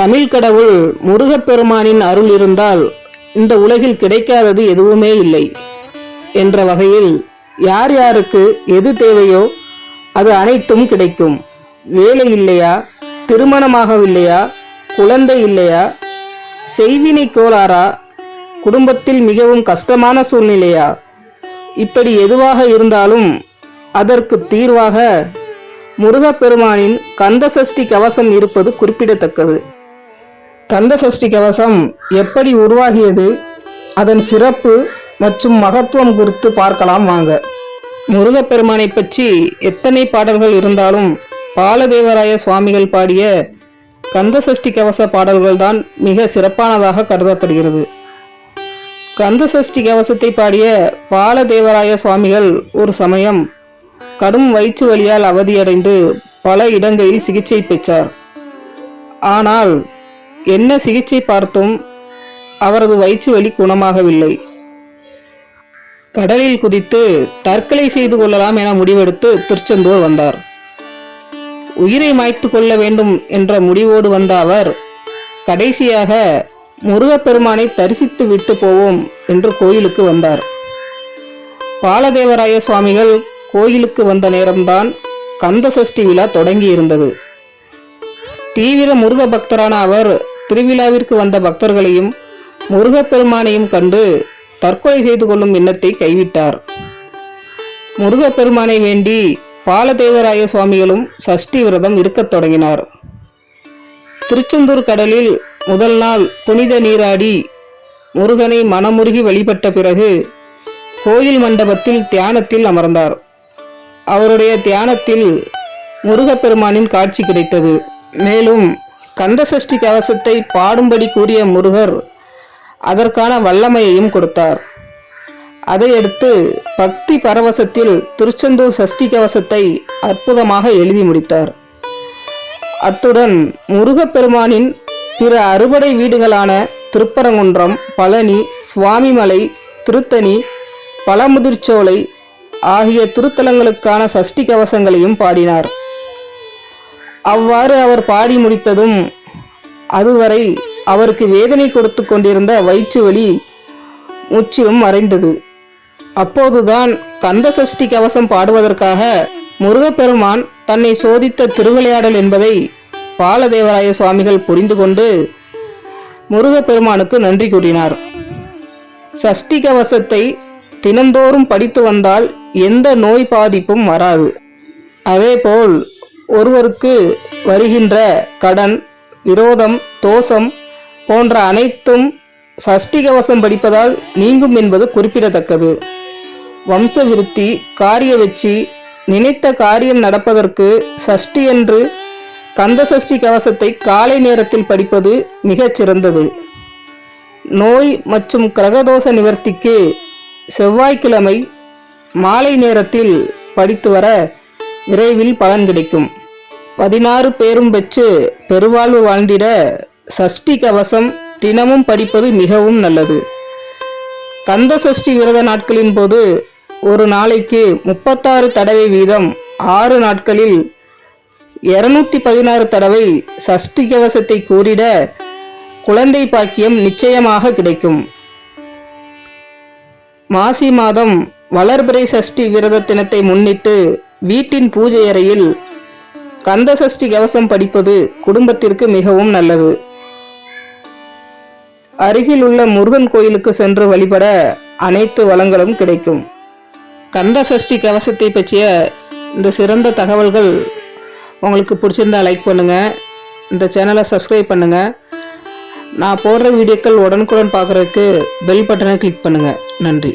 தமிழ் கடவுள் முருகப்பெருமானின் அருள் இருந்தால் இந்த உலகில் கிடைக்காதது எதுவுமே இல்லை என்ற வகையில் யார் யாருக்கு எது தேவையோ அது அனைத்தும் கிடைக்கும். வேலை இல்லையா? திருமணமாகவில்லையா? குழந்தை இல்லையா? செய்வினை கோளாறா? குடும்பத்தில் மிகவும் கஷ்டமான சூழ்நிலையா? இப்படி எதுவாக இருந்தாலும் அதற்கு தீர்வாக முருகப்பெருமானின் கந்தசஷ்டி கவசம் இருப்பது குறிப்பிடத்தக்கது. கந்தசஷ்டி கவசம் எப்படி உருவாகியது? அதன் சிறப்பு மற்றும் மகத்துவம் குறித்து பார்க்கலாம் வாங்க. முருகப்பெருமானை பற்றி எத்தனை பாடல்கள் இருந்தாலும் பாலதேவராய சுவாமிகள் பாடிய கந்தசஷ்டி கவச பாடல்கள்தான் மிக சிறப்பானதாக கருதப்படுகிறது. கந்தசஷ்டி கவசத்தை பாடிய பாலதேவராய சுவாமிகள் ஒரு சமயம் கடும் வயிற்று வழியால் அவதியடைந்து பல இடங்களில் சிகிச்சை பெற்றார். ஆனால் என்ன சிகிச்சை பார்த்தும் அவரது வயிற்று வலி குணமாகவில்லை. கடலில் குதித்து தற்கொலை செய்து கொள்ளலாம் என முடிவெடுத்து திருச்செந்தூர் வந்தார். உயிரை மாய்த்து கொள்ள வேண்டும் என்ற முடிவோடு வந்த அவர் கடைசியாக முருகப்பெருமானை தரிசித்து விட்டு போவோம் என்று கோயிலுக்கு வந்தார். பாலதேவராய சுவாமிகள் கோயிலுக்கு வந்த நேரம்தான் கந்த சஷ்டி விழா தொடங்கியிருந்தது. தீவிர முருக பக்தரான அவர் திருவிழாவிற்கு வந்த பக்தர்களையும் முருகப்பெருமானையும் கண்டு தற்கொலை செய்து கொள்ளும் எண்ணத்தை கைவிட்டார். முருகப்பெருமானை வேண்டி பாலதேவராய சுவாமிகளும் சஷ்டி விரதம் இருக்கத் தொடங்கினார். திருச்செந்தூர் கடலில் முதல் நாள் புனித நீராடி முருகனை மனமுருகி வழிபட்ட பிறகு கோயில் மண்டபத்தில் தியானத்தில் அமர்ந்தார். அவருடைய தியானத்தில் முருகப்பெருமானின் காட்சி கிடைத்தது. மேலும் கந்தசஷ்டி கவசத்தை பாடும்படி கூறிய முருகர் அதற்கான வல்லமையையும் கொடுத்தார். அதையடுத்து பக்தி பரவசத்தில் திருச்செந்தூர் சஷ்டி கவசத்தை அற்புதமாக எழுதி முடித்தார். அத்துடன் முருகப்பெருமானின் பிற அறுபடை வீடுகளான திருப்பரங்குன்றம் பழனி சுவாமிமலை திருத்தணி பழமுதிர்ச்சோலை ஆகிய திருத்தலங்களுக்கான சஷ்டி கவசங்களையும் பாடினார். அவ்வாறு அவர் பாடி முடித்ததும் அதுவரை அவருக்கு வேதனை கொடுத்து கொண்டிருந்த வயிற்று வலி முற்றிலும் மறைந்தது. அப்போதுதான் கந்த சஷ்டி கவசம் பாடுவதற்காக முருகப்பெருமான் தன்னை சோதித்த திருவிளையாடல் என்பதை பாலதேவராய சுவாமிகள் புரிந்து கொண்டு முருகப்பெருமானுக்கு நன்றி கூறினார். சஷ்டி கவசத்தை தினந்தோறும் படித்து வந்தால் எந்த நோய் பாதிப்பும் வராது. அதேபோல் ஒருவருக்கு வருகின்ற கடன் விரோதம் தோஷம் போன்ற அனைத்தும் சஷ்டி கவசம் படிப்பதால் நீங்கும் என்பது குறிப்பிடத்தக்கது. வம்ச விருத்தி காரிய வெற்றி நினைத்த காரியம் நடப்பதற்கு சஷ்டி என்று கந்த சஷ்டி கவசத்தை காலை நேரத்தில் படிப்பது மிகச் சிறந்தது. நோய் மற்றும் கிரகதோஷ நிவர்த்திக்கு செவ்வாய்க்கிழமை மாலை நேரத்தில் படித்து வர விரைவில் பலன் கிடைக்கும். பதினாறு பேரும் பெற்று பெருவாழ்வு வாழ்ந்திட சஷ்டி கவசம் தினமும் படிப்பது மிகவும் நல்லது. கந்த சஷ்டி விரத நாட்களின் போது ஒரு நாளைக்கு முப்பத்தாறு தடவை வீதம் ஆறு நாட்களில் இருநூத்தி பதினாறு தடவை சஷ்டி கவசத்தை கூறிட குழந்தை பாக்கியம் நிச்சயமாக கிடைக்கும். மாசி மாதம் வளர்பிறை சஷ்டி விரத தினத்தை முன்னிட்டு வீட்டின் பூஜை அறையில் கந்த சஷ்டி கவசம் படிப்பது குடும்பத்திற்கு மிகவும் நல்லது. அருகில் உள்ள முருகன் கோயிலுக்கு சென்று வழிபட அனைத்து வளங்களும் கிடைக்கும். கந்த சஷ்டி கவசத்தை பற்றிய இந்த சிறந்த தகவல்கள் உங்களுக்கு பிடிச்சிருந்தா லைக் பண்ணுங்கள் இந்த சேனலை சப்ஸ்கிரைப் பண்ணுங்கள் நான் போடுற வீடியோக்கள் உடனுக்குடன் பார்க்குறதுக்கு பெல் பட்டனை கிளிக் பண்ணுங்கள் நன்றி.